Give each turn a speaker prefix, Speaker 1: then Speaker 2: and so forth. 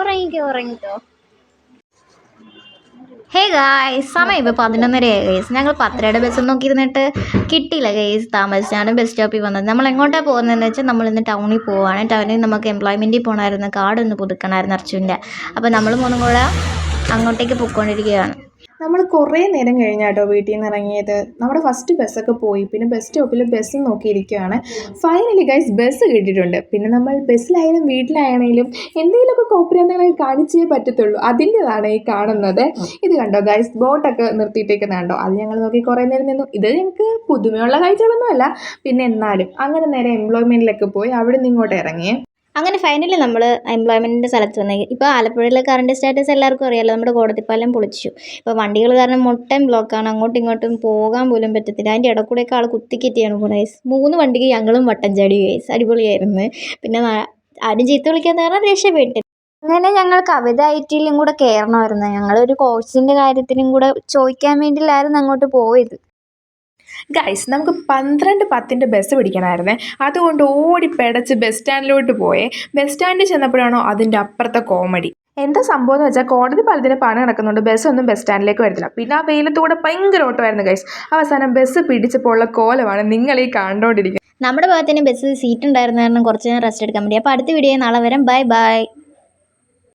Speaker 1: ഉറങ്ങിക്കോ ഉറങ്ങിക്കോ. Hey guys സമയം ഇപ്പോൾ പതിനൊന്നരയായി ഗൈസ് ഞങ്ങൾ പത്തരയുടെ ബസ് നോക്കിയിരുന്നിട്ട് കിട്ടിയില്ല ഗൈസ് താമസിച്ചാണ് ബസ് സ്റ്റോപ്പിൽ വന്നത്. നമ്മൾ എങ്ങോട്ടാണ് പോകുന്നതെന്ന് വെച്ചാൽ നമ്മൾ ഇന്ന് ടൗണിൽ പോവാണ്. ടൗണിൽ നമുക്ക് എംപ്ലോയ്മെന്റിൽ പോകണമായിരുന്നു കാർഡ് ഒന്ന് പുതുക്കണമായിരുന്നു അർച്ചുവിന്റെ അപ്പോൾ നമ്മൾ മൂന്നും കൂടെ അങ്ങോട്ടേക്ക് പൊയ്ക്കൊണ്ടിരിക്കുകയാണ്.
Speaker 2: നമ്മൾ കുറേ നേരം കഴിഞ്ഞാട്ടോ വീട്ടിൽ നിന്ന് ഇറങ്ങിയത് നമ്മുടെ ഫസ്റ്റ് ബസ്സൊക്കെ പോയി. പിന്നെ ബസ് സ്റ്റോപ്പിൽ ബസ് നോക്കിയിരിക്കുകയാണ് ഫൈനലി ഗൈസ് ബസ് കിട്ടിയിട്ടുണ്ട്. പിന്നെ നമ്മൾ ബസ്സിലായാലും വീട്ടിലായാലും എന്തെങ്കിലുമൊക്കെ കോപ്പരാന്തങ്ങളൊക്കെ കാണിച്ചേ പറ്റത്തുള്ളൂ. അതിന്റെതാണ് ഈ കാണുന്നത്. ഇത് കണ്ടോ ഗൈസ് ബോട്ടൊക്കെ നിർത്തിയിട്ടേക്കുന്ന കണ്ടോ അത് ഞങ്ങൾ നോക്കി കുറേ നേരം നിന്നു. ഇത് ഞങ്ങൾക്ക് പുതുമയുള്ള കാഴ്ചകളൊന്നുമല്ല. പിന്നെ എന്നാലും അങ്ങനെ നേരെ എംപ്ലോയ്മെന്റിലൊക്കെ പോയി അവിടെ നിന്ന് ഇങ്ങോട്ട് ഇറങ്ങി
Speaker 1: അങ്ങനെ ഫൈനലി നമ്മൾ എംപ്ലോയ്മെന്റിന്റെ സ്ഥലത്ത് വന്നേ ഇപ്പോൾ ആലപ്പുഴയിലെ കറണ്ട് സ്റ്റാറ്റസ് എല്ലാവർക്കും അറിയാമല്ലോ നമ്മുടെ കോടതിപ്പാലം പൊളിച്ചു. ഇപ്പോൾ വണ്ടികൾ കാരണം മൊത്തം ബ്ലോക്കാണ് അങ്ങോട്ടും ഇങ്ങോട്ടും പോകാൻ പോലും പറ്റത്തില്ല. അതിന്റെ ഇടക്കൂടെയൊക്കെ ആൾ കുത്തിക്കെറ്റിയാണ് ഗുണേസ് മൂന്ന് വണ്ടിക്ക് ഞങ്ങളും വട്ടം ചാടി ഗൈസ് അടിപൊളിയായിരുന്നു. പിന്നെ ആരും ചീത്ത വിളിക്കാന്ന് പറഞ്ഞാൽ രക്ഷപ്പെട്ടു അങ്ങനെ ഞങ്ങൾ കവിത ഐ ടിയിലും കൂടെ കയറണമായിരുന്നു ഞങ്ങളൊരു കോഴ്സിന്റെ കാര്യത്തിനും കൂടെ ചോദിക്കാൻ വേണ്ടിയിട്ടായിരുന്നു അങ്ങോട്ട് പോയത്.
Speaker 2: ഗൈസ് നമുക്ക് പന്ത്രണ്ട് പത്തിന്റെ ബസ് പിടിക്കണമായിരുന്നേ. അതുകൊണ്ട് ഓടി പെടച്ച് ബസ് സ്റ്റാൻഡിലോട്ട് പോയേ. ബസ് സ്റ്റാൻഡിൽ ചെന്നപ്പോഴാണോ അതിന്റെ അപ്പുറത്തെ കോമഡി എന്താ സംഭവം എന്ന് വെച്ചാൽ കോടതി പലതിന് പണി നടക്കുന്നുണ്ട്. ബസ്സൊന്നും ബസ് സ്റ്റാൻഡിലേക്ക് വരുന്നില്ല പിന്നെ ആ വെയിലത്തൂടെ ഭയങ്കര ഓട്ടമായിരുന്നു ഗൈസ് അവസാനം ബസ് പിടിച്ചപ്പോൾ ഉള്ള കോലമാണ് നിങ്ങൾ ഈ കണ്ടുകൊണ്ടിരിക്കുന്നത്
Speaker 1: നമ്മുടെ ഭാഗത്തിന് ബസ്സിൽ സീറ്റ് ഉണ്ടായിരുന്ന കാരണം കുറച്ച് നേരം റെസ്റ്റ് എടുക്കാൻ വേണ്ടി. അപ്പോൾ അടുത്ത വീഡിയോ നാളെ വരാം. Bye bye